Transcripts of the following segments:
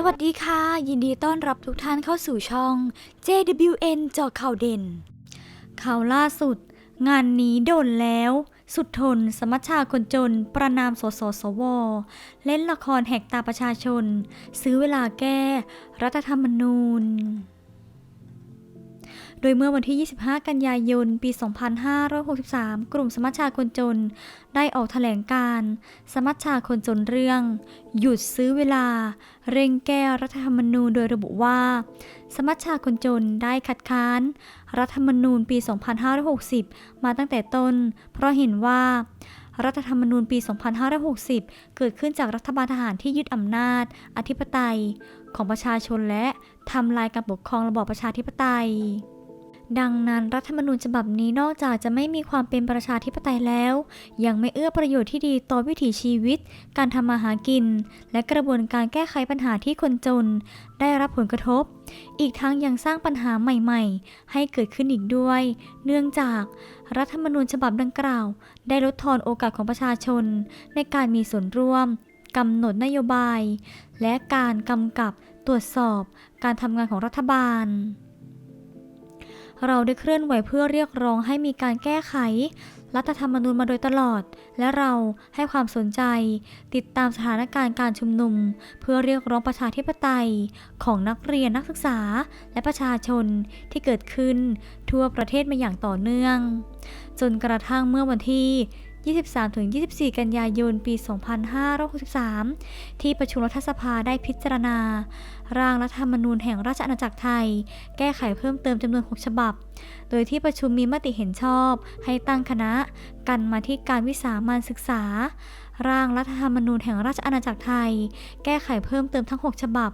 สวัสดีค่ะ ยินดีต้อนรับทุกท่านเข้าสู่ช่อง JWN เจาะข่าวเด่น ข่าวล่าสุด งานนี้โดนแล้ว สุดทน สมัชชาคนจน ประนามสสสว เล่นละครแหกตาประชาชน ซื้อเวลาแก้ รัฐธรรมนูญ โดยเมื่อวันที่ 25 กันยายน ปี 2563 กลุ่มสมัชชาคนจน ได้ออกแถลงการ์สมัชชาคนจนเรื่อง หยุดซื้อเวลา เร่งแก้รัฐธรรมนูญโดยระบุว่า สมัชชาคนจนได้คัดค้าน รัฐธรรมนูญปี 2560 มาตั้งแต่ต้น เพราะเห็นว่ารัฐธรรมนูญปี 2560 เกิดขึ้นจากรัฐบาลทหารที่ยึดอำนาจ อธิปไตย ของประชาชนและทำลายการปกครองระบอบประชาธิปไตย ดังนั้นรัฐธรรมนูญฉบับนี้นอกจากจะไม่มีความเป็นประชาธิปไตยแล้ว ยังไม่เอื้อประโยชน์ที่ดีต่อวิถีชีวิต การทำมาหากิน และกระบวนการแก้ไขปัญหาที่คนจน ได้รับผลกระทบ อีกทั้งยังสร้างปัญหาใหม่ๆ ให้เกิดขึ้นอีกด้วย เนื่องจากรัฐธรรมนูญฉบับดังกล่าว ได้ลดทอนโอกาสของประชาชน ในการมีส่วนร่วมกำหนดนโยบาย และการกำกับตรวจสอบ การทำงานของรัฐบาล เราได้เคลื่อนไหวเพื่อเรียกร้องให้มีการแก้ไข รัฐธรรมนูญมาโดยตลอด และเราให้ความสนใจ ติดตามสถานการณ์การชุมนุม เพื่อเรียกร้องประชาธิปไตย ของนักเรียนนักศึกษา และประชาชนที่เกิดขึ้นทั่วประเทศมาอย่างต่อเนื่อง จนกระทั่งเมื่อวันที่ 23-24 กันยายน ปี 2563 ที่ประชุมรัฐสภาได้พิจารณา ร่างรัฐธรรมนูญแห่งราชอาณาจักรไทย แก้ไขเพิ่มเติมจำนวน 6 ฉบับ โดยที่ประชุมมีมติเห็นชอบ ให้ตั้งคณะกันมาที่การวิสามันศึกษา ร่างรัฐธรรมนูญแห่งราชอาณาจักรไทย แก้ไขเพิ่มเติมทั้ง 6 ฉบับ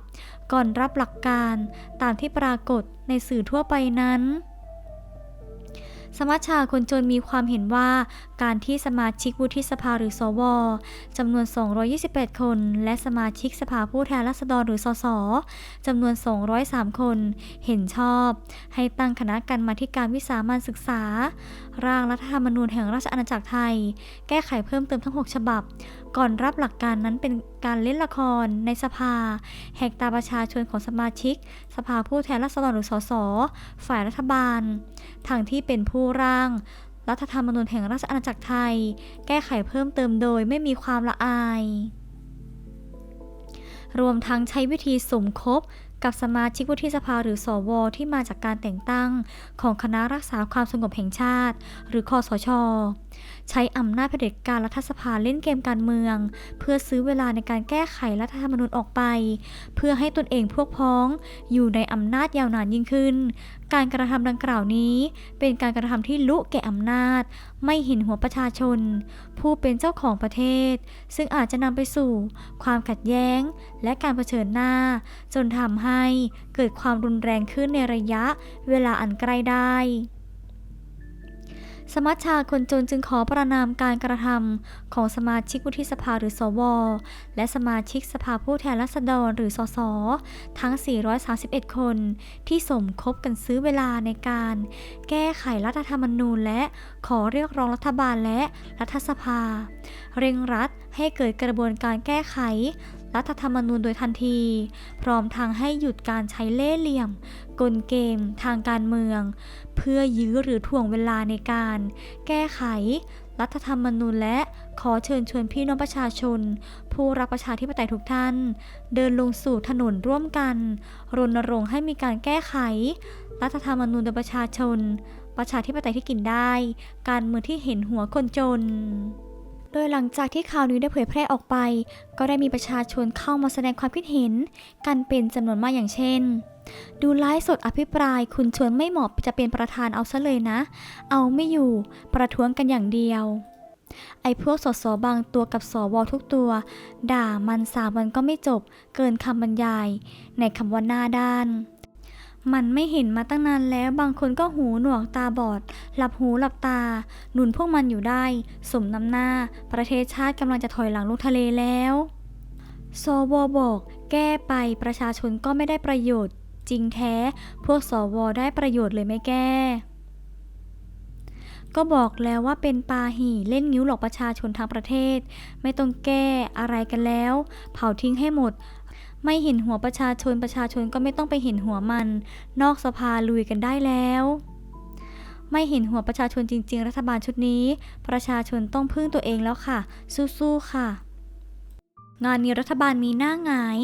ก่อนรับหลักการตามที่ปรากฏในสื่อทั่วไปนั้นสมัชชาคนจนมีความเห็นว่าการที่สมาชิกวุฒิสภาหรือสวจำนวน 228 คน และสมาชิกสภาผู้แทนราษฎรหรือสสจำนวน 203 คน เห็นชอบ ให้ตั้งคณะกรรมาการวิสามันศึกษา ร่างรัฐธรรมนูญแห่งราชอาณาจักรไทย แก้ไขเพิ่มเติมทั้ง 6 ฉบับ ก่อนรับหลักการนั้นเป็นการเล่นละครในสภา แหกตาประชาชนของสมาชิก สภาผู้แทนราษฎรหรือสสฝ่ายรัฐบาลทางที่เป็นผู้ร่าง รัฐธรรมนูญแห่งราชอาณาจักรไทย แก้ไขเพิ่มเติมโดยไม่มีความละอาย รวมทั้งใช้วิธีสมคบกับสมาชิกวุฒิสภาหรือสวที่มาจากการแต่งตั้ง ของคณะรักษาความสงบแห่งชาติ หรือคอสชใช้อำนาจเผด็จการรัฐสภาเล่นเกมการเมือง เพื่อซื้อเวลาในการแก้ไขรัฐธรรมนูญออกไป เพื่อให้ตนเองพวกพ้องอยู่ในอำนาจยาวนานยิ่งขึ้น การกระทำดังกล่าวนี้ เป็นการกระทำที่ลุแก่อำนาจ ไม่เห็นหัวประชาชน ผู้เป็นเจ้าของประเทศ ซึ่งอาจจะนำไปสู่ ความขัดแย้ง และการเผชิญหน้า จนทำให้เกิดความรุนแรงขึ้นในระยะเวลาอันใกล้ได้ สมัชชาคนจนจึงขอประนามการกระทำของสมาชิกวุฒิสภาหรือสว และสมาชิกสภาผู้แทนราษฎรหรือสส ทั้ง 431 คน ที่สมคบกันซื้อเวลาในการ แก้ไขรัฐธรรมนูญ และขอเรียกร้องรัฐบาลและรัฐสภา เร่งรัดให้เกิดกระบวนการแก้ไข รัฐธรรมนูญโดยทันที พร้อมทางให้หยุดการใช้เล่ห์เหลี่ยม กลเกม ทางการเมือง เพื่อยื้อหรือถ่วงเวลาในการ แก้ไข รัฐธรรมนูญและขอเชิญชวนพี่น้องประชาชน ผู้รักประชาธิปไตยทุกท่าน เดินลงสู่ถนนร่วมกัน รณรงค์ให้มีการแก้ไข รัฐธรรมนูญโดยประชาชน ประชาธิปไตยที่กินได้ การเมืองที่เห็นหัวคนจน โดยหลังจากที่ข่าวนี้ได้เผยแพร่ออกไป ก็ได้มีประชาชนเข้ามาแสดงความคิดเห็น กันเป็นจำนวนมากอย่างเช่น ดูไลฟ์สดอภิปราย คุณชวนไม่เหมาะจะเป็นประธานเอาซะเลยนะ เอาไม่อยู่ประท้วงกันอย่างเดียว ไอ้พวกสสบางตัวกับสวทุกตัว ด่ามันสามวันก็ไม่จบ เกินคำบรรยาย ในคำว่าหน้าด้าน มันไม่เห็นมาตั้งนานแล้วบางคนก็หูหนวกตาบอด หลับหูหลับตา หนุนพวกมันอยู่ได้ สมน้ำหน้า ประเทศชาติกำลังจะถอยหลังลงทะเลแล้วสวบอก แก้ไปประชาชนก็ไม่ได้ประโยชน์ จริงแท้ พวกสวได้ประโยชน์เลยไม่แก้ก็บอกแล้วว่าเป็นปาหี่เล่นงิ้วหลอกประชาชนทางประเทศ ไม่ต้องแก้อะไรกันแล้ว เผาทิ้งให้หมด ไม่เห็นหัวประชาชนประชาชนก็ไม่ต้องไปเห็นหัวมัน นอกสภาลุยกันได้แล้ว ไม่เห็นหัวประชาชนจริง ๆ รัฐบาลชุดนี้ ประชาชนต้องพึ่งตัวเองแล้วค่ะ สู้ๆค่ะ งานนี้รัฐบาลมีหน้าหงาย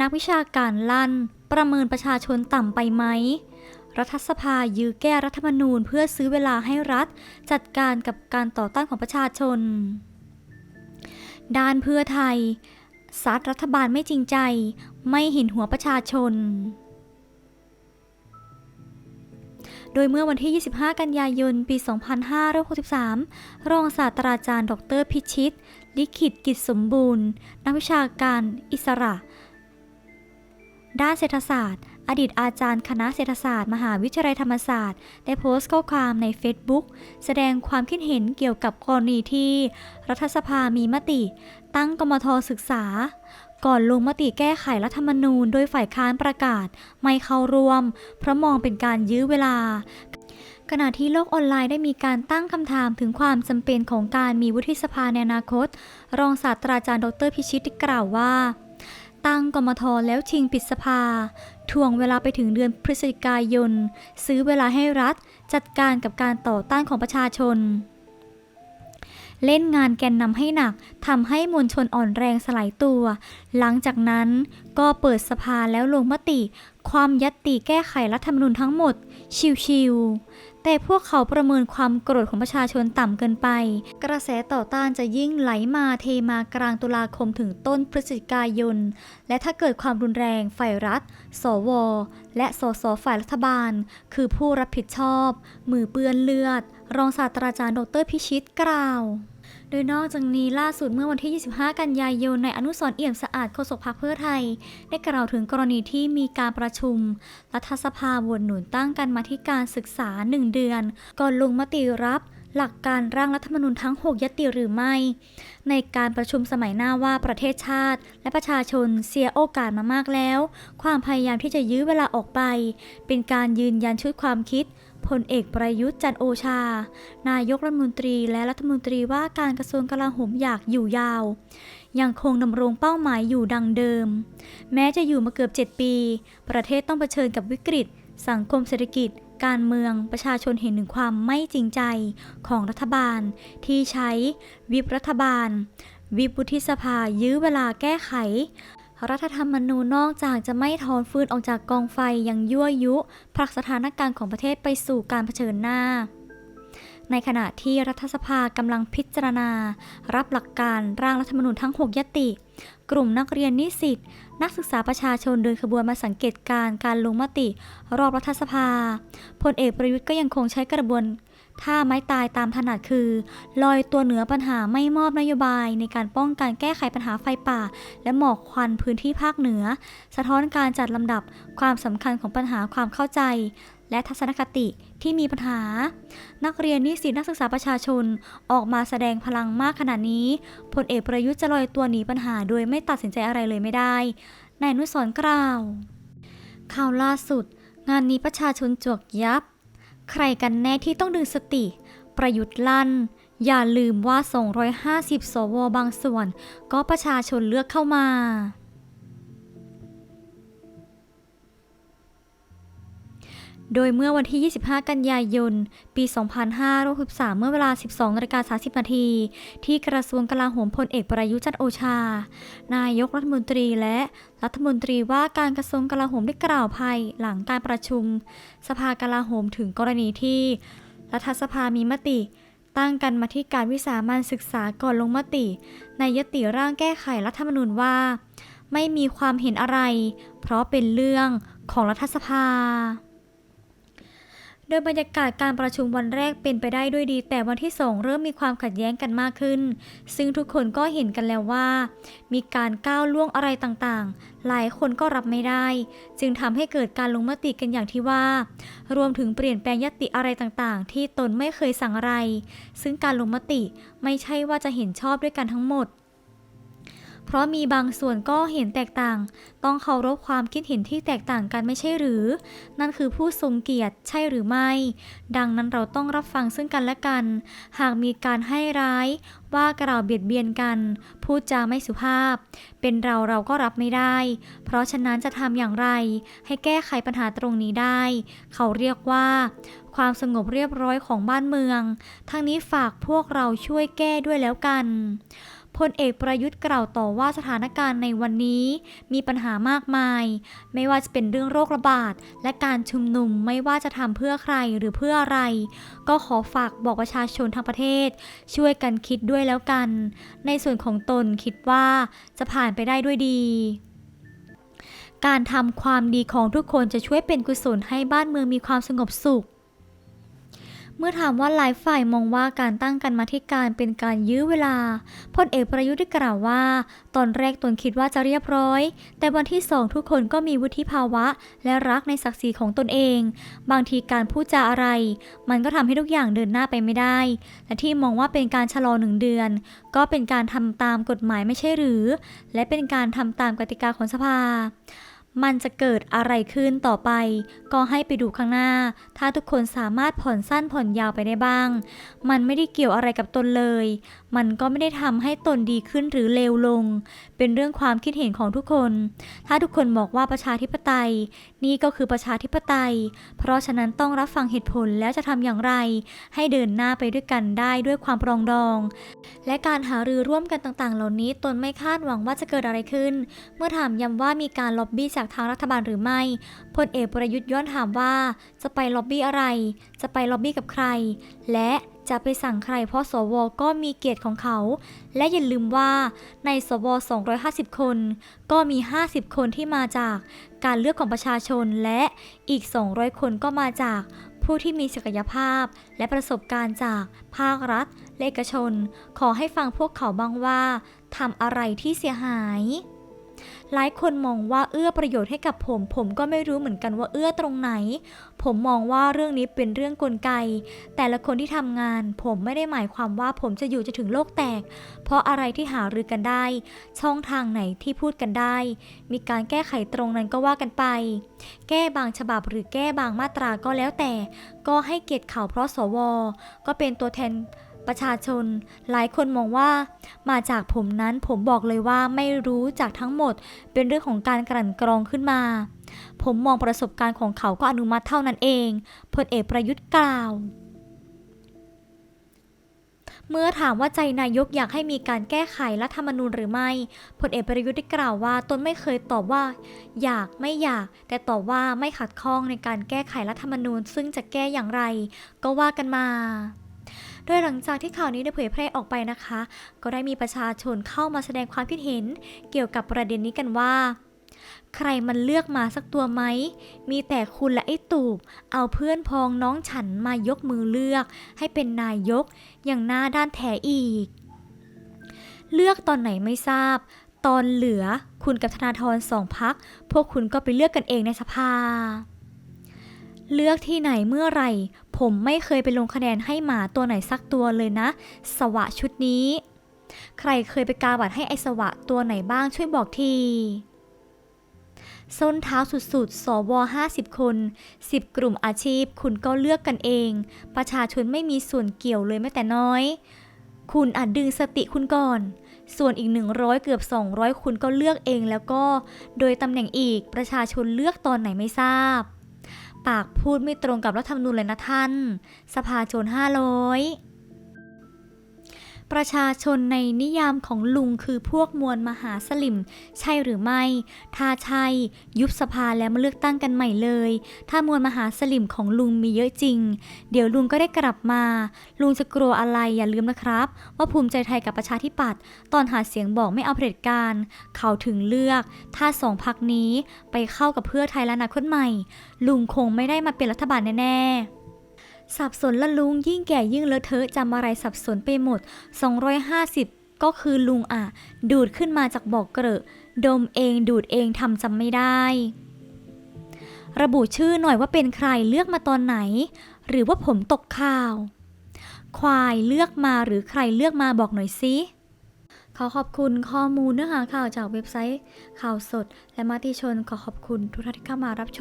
นักวิชาการลั่น ประเมินประชาชนต่ำไปไหมรัฐสภายื้อแก้รัฐธรรมนูญเพื่อซื้อเวลาให้รัฐ จัดการกับการต่อต้านของประชาชน ด้านเพื่อไทย ซัดรัฐบาลไม่จริงใจ ไม่เห็นหัวประชาชน โดยเมื่อวันที่ 25 กันยายน ปี 2563 รองศาสตราจารย์ ดรพิชิต ลิขิตกิจสมบูรณ์ นักวิชาการอิสระ ด้านเศรษฐศาสตร์ อดีตอาจารย์คณะเศรษฐศาสตร์ มหาวิทยาลัยธรรมศาสตร์ ได้โพสต์ข้อความใน Facebook แสดงความคิดเห็นเกี่ยวกับกรณีที่ รัฐสภามีมติ ตั้งกมทศึกษา ก่อนลงมติแก้ไขรัฐธรรมนูญ โดยฝ่ายค้านประกาศ ไม่เข้าร่วม เพราะมองเป็นการยื้อเวลาขณะที่โลกออนไลน์ได้มีการตั้งคำถามถึงความจำเป็นของการมีวุฒิสภาในอนาคต รองศาสตราจารย์ดรพิชิตกล่าวว่า ตั้งกมทแล้วชิงปิดสภา ทวงเวลาไปถึงเดือนพฤศจิกายน ซื้อเวลาให้รัฐ จัดการกับการต่อต้านของประชาชน เล่นงานแกนนำให้หนักทำให้มวลชนอ่อนแรงสลายตัว หลังจากนั้นก็เปิดสภาแล้วลงมติ ความยัตติแก้ไขรัฐธรรมนูญทั้งหมด ชิวๆ แต่พวกเขาประเมินความโกรธของประชาชนต่ำเกินไป กระแสต่อต้านจะยิ่งไหลมาเทมากลางตุลาคมถึงต้นพฤศจิกายน และถ้าเกิดความรุนแรงฝ่ายรัฐ สว และสสฝ่ายรัฐบาล คือผู้รับผิดชอบ มือเปื้อนเลือด รองศาสตราจารย์ดรพิชิตกล่าว โดยนอกจากนี้ล่าสุดเมื่อวันที่ 25 กันยายนในอนุสรเอี่ยมสะอาดโฆษกพรรคเพื่อไทย ได้กล่าวถึงกรณีที่มีการประชุม รัฐสภาโหวตหนุนตั้งกันมาที่การศึกษา 1 เดือน ก่อนลงมติรับหลักการร่างรัฐธรรมนูญทั้ง 6 ยติหรือไม่ ในการประชุมสมัยหน้าว่าประเทศชาติ และประชาชนเสียโอกาสมามากแล้ว ความพยายามที่จะยื้อเวลาออกไป เป็นการยืนยันชุดความคิด พลเอกประยุทธ์จันโอชา นายกรัฐมนตรีและรัฐมนตรีว่าการกระทรวงกลาโหมอยากอยู่ยาว ยังคงดำรงเป้าหมายอยู่ดังเดิม แม้จะอยู่มาเกือบ 7 ปี ประเทศต้องเผชิญกับวิกฤต สังคมเศรษฐกิจ การเมืองประชาชนเห็นถึงความไม่จริงใจของรัฐบาล ที่ใช้วิปรัฐบาล วิปวุฒิสภายื้อเวลาแก้ไข รัฐธรรมนูญนอกจากจะไม่ถอนฟืนออกจากกองไฟยังยั่วยุผลักสถานการณ์ของประเทศไปสู่การเผชิญหน้า ในขณะที่รัฐสภากำลังพิจารณา รับหลักการร่างรัฐธรรมนูญทั้ง 6 ยติ กลุ่มนักเรียนนิสิต นักศึกษาประชาชนเดินขบวนมาสังเกตการณ์การลงมติ รอบรัฐสภา พลเอกประยุทธ์ก็ยังคงใช้กระบวน ท่าไม้ตายตามถนัดคือ ลอยตัวเหนือปัญหาไม่มอบนโยบาย ในการป้องกันแก้ไขปัญหาไฟป่า และหมอกควันพื้นที่ภาคเหนือ สะท้อนการจัดลำดับความสำคัญของปัญหาความเข้าใจ และทัศนคติที่มีปัญหา นักเรียนนิสิตนักศึกษาประชาชนออกมาแสดงพลังมากขนาดนี้พลเอกประยุทธ์จะลอยตัวหนีปัญหาโดยไม่ตัดสินใจอะไรเลยไม่ได้นายนุสรกล่าว ข่าวล่าสุด งานนี้ประชาชนจวกยับ ใครกันแน่ที่ต้องดึงสติ ประยุทธ์ลั่น อย่าลืมว่า 250 สวบางส่วน ก็ประชาชนเลือกเข้ามา โดยเมื่อวันที่ 25 กันยายน ปี 2563 เมื่อเวลา 12นาฬิกา30 นาที ที่กระทรวงกลาโหมพลเอกประยุทธ์จันโอชา นายกรัฐมนตรีและรัฐมนตรีว่าการกระทรวงกลาโหมได้กล่าวภายหลังการประชุม สภากลาโหมถึงกรณีที่ รัฐสภามีมติ ตั้งกันมาที่การวิสามันศึกษาก่อนลงมติ ในยติร่างแก้ไขรัฐธรรมนูญว่า ไม่มีความเห็นอะไร เพราะเป็นเรื่องของรัฐสภา โดยบรรยากาศการประชุมวันแรกเป็นไปได้ด้วยดี แต่วันที่สองเริ่มมีความขัดแย้งกันมากขึ้น ซึ่งทุกคนก็เห็นกันแล้วว่า มีการก้าวล่วงอะไรต่างๆ หลายคนก็รับไม่ได้ จึงทำให้เกิดการลงมติกันอย่างที่ว่า รวมถึงเปลี่ยนแปลงยติอะไรต่างๆ ที่ตนไม่เคยสั่งอะไร ซึ่งการลงมติไม่ใช่ว่าจะเห็นชอบด้วยกันทั้งหมด เพราะมีบางส่วนก็เห็นแตกต่าง ต้องเคารพความคิดเห็นที่แตกต่างกันไม่ใช่หรือ นั่นคือผู้ทรงเกียรติใช่หรือไม่ ดังนั้นเราต้องรับฟังซึ่งกันและกัน หากมีการให้ร้าย ว่ากล่าวเบียดเบียนกัน พูดจาไม่สุภาพ เป็นเราเราก็รับไม่ได้ เพราะฉะนั้นจะทำอย่างไร ให้แก้ไขปัญหาตรงนี้ได้ เขาเรียกว่าความสงบเรียบร้อยของบ้านเมือง ทั้งนี้ฝากพวกเราช่วยแก้ด้วยแล้วกัน พลเอกประยุทธ์กล่าวต่อว่าสถานการณ์ในวันนี้ มีปัญหามากมาย ไม่ว่าจะเป็นเรื่องโรคระบาด และการชุมนุมไม่ว่าจะทำเพื่อใครหรือเพื่ออะไร ก็ขอฝากบอกประชาชนทั้งประเทศ ช่วยกันคิดด้วยแล้วกัน ในส่วนของตนคิดว่าจะผ่านไปได้ด้วยดีการทำความดีของทุกคนจะช่วยเป็นกุศลให้บ้านเมืองมีความสงบสุข เมื่อถามว่าหลายฝ่ายมองว่าการตั้งกันมาธิการเป็นการยื้อเวลาพลเอกประยุทธ์ได้กล่าวว่า ตอนแรกตนคิดว่าจะเรียบร้อย แต่วันที่สองทุกคนก็มีวุฒิภาวะ และรักในศักดิ์ศรีของตนเอง บางทีการพูดจาอะไร มันก็ทำให้ทุกอย่างเดินหน้าไปไม่ได้ และที่มองว่าเป็นการชะลอหนึ่งเดือน ก็เป็นการทำตามกฎหมายไม่ใช่หรือ และเป็นการทำตามกติกาของสภา มันจะเกิดอะไรขึ้นต่อไป ก็ให้ไปดูข้างหน้า ถ้าทุกคนสามารถผ่อนสั้นผ่อนยาวไปได้บ้าง มันไม่ได้เกี่ยวอะไรกับตนเลยมันก็ไม่ได้ทำให้ตนดีขึ้นหรือเลวลง เป็นเรื่องความคิดเห็นของทุกคน ถ้าทุกคนบอกว่าประชาธิปไตย นี่ก็คือประชาธิปไตย เพราะฉะนั้นต้องรับฟังเหตุผลแล้วจะทำอย่างไร ให้เดินหน้าไปด้วยกันได้ด้วยความปรองดอง และการหารือร่วมกันต่างๆ เหล่านี้ตนไม่คาดหวังว่าจะเกิดอะไรขึ้น เมื่อถามย้ำว่ามีการล็อบบี้จากทางรัฐบาลหรือไม่พลเอกประยุทธ์ย้อนถามว่า จะไปล็อบบี้อะไร จะไปล็อบบี้กับใคร และ จะไปสั่งใครเพราะสวก็มีเกียรติของเขา และอย่าลืมว่าในสว 250 คน ก็มี 50 คนที่มาจากการเลือกของประชาชนและอีก 200 คนก็มาจากผู้ที่มีศักยภาพและประสบการณ์จากภาครัฐและเอกชน ขอให้ฟังพวกเขาบ้างว่าทำอะไรที่เสียหาย หลายคนมองว่าเอื้อประโยชน์ให้กับผม ผมก็ไม่รู้เหมือนกันว่าเอื้อตรงไหน ผมมองว่าเรื่องนี้เป็นเรื่องกลไก แต่ละคนที่ทำงาน ผมไม่ได้หมายความว่าผมจะอยู่จะถึงโลกแตก เพราะอะไรที่หารือกันได้ ช่องทางไหนที่พูดกันได้ มีการแก้ไขตรงนั้นก็ว่ากันไป แก้บางฉบับหรือแก้บางมาตราก็แล้วแต่ ก็ให้เกียรติเขาเพราะสว ก็เป็นตัวแทน ประชาชน หลายคนมองว่า มาจากผมนั้นผมบอกเลยว่าไม่รู้จากทั้งหมด เป็นเรื่องของการกลั่นกรองขึ้นมา ผมมองประสบการณ์ของเขาก็อนุมัติเท่านั้นเองพลเอกประยุทธ์กล่าว เมื่อถามว่าใจนายกอยากให้มีการแก้ไขรัฐธรรมนูญหรือไม่พลเอกประยุทธ์ได้กล่าวว่าตนไม่เคยตอบว่า อยากไม่อยาก แต่ตอบว่าไม่ขัดข้องในการแก้ไขรัฐธรรมนูญ ซึ่งจะแก้อย่างไร ก็ว่ากันมา โดยหลังจากที่ข่าวนี้ได้เผยแพร่ออกไปนะคะ ก็ได้มีประชาชนเข้ามาแสดงความคิดเห็น เกี่ยวกับประเด็นนี้กันว่า ใครมันเลือกมาสักตัวไหม มีแต่คุณและไอ้ตูบ เอาเพื่อนพ้องน้องฉันมายกมือเลือก ให้เป็นนายก อย่างหน้าด้านแถอีก เลือกตอนไหนไม่ทราบ ตอนเหลือคุณกับธนาธรสองพัก พวกคุณก็ไปเลือกกันเองในสภา เลือกที่ไหนเมื่อไรผมไม่เคยไปลงคะแนนให้หมาตัวไหนสักตัวเลยนะ สวะชุดนี้ ใครเคยไปกาบัตรให้ไอสวะตัวไหนบ้างช่วยบอกทีส้นเท้าสุดๆ สว 50 คน 10 กลุ่มอาชีพ คุณก็เลือกกันเอง ประชาชนไม่มีส่วนเกี่ยวเลยแม้แต่น้อย คุณอาจดึงสติคุณก่อน ส่วนอีก 100 เกือบ 200 คุณก็เลือกเองแล้วก็ โดยตำแหน่งอีกประชาชนเลือกตอนไหนไม่ทราบ ปากพูดไม่ตรงกับรัฐธรรมนูญเลยนะท่าน สภาชน500 ประชาชนในนิยามของลุงคือพวกมวลมหาสลิม ใช่หรือไม่ ถ้าใช่ ยุบสภาแล้วมาเลือกตั้งกันใหม่เลย ถ้ามวลมหาสลิมของลุงมีเยอะจริง เดี๋ยวลุงก็ได้กลับมา ลุงจะกลัวอะไรอย่าลืมนะครับ ว่าภูมิใจไทยกับประชาธิปัตย์ตอนหาเสียงบอกไม่เอาเผด็จการ เขาถึงเลือก ถ้าสองพักนี้ไปเข้ากับเพื่อไทยและนาคตใหม่ ลุงคงไม่ได้มาเป็นรัฐบาลแน่ๆ สับสนละลุงยิ่งแก่ยิ่งเลอะเทอะจำอะไรสับสนไปหมด 250 ก็คือลุงอะ ดูดขึ้นมาจากบอกเกลอะดมเองดูดเองทำจำไม่ได้ ระบุชื่อหน่อยว่าเป็นใครเลือกมาตอนไหน หรือว่าผมตกข่าว ควายเลือกมาหรือใครเลือกมาบอกหน่อยสิขอขอบคุณข้อมูลเนื้อหาข่าวจากเว็บไซต์ ข่าวสด และมติชนขอขอบคุณทุกท่านที่เข้ามารับชม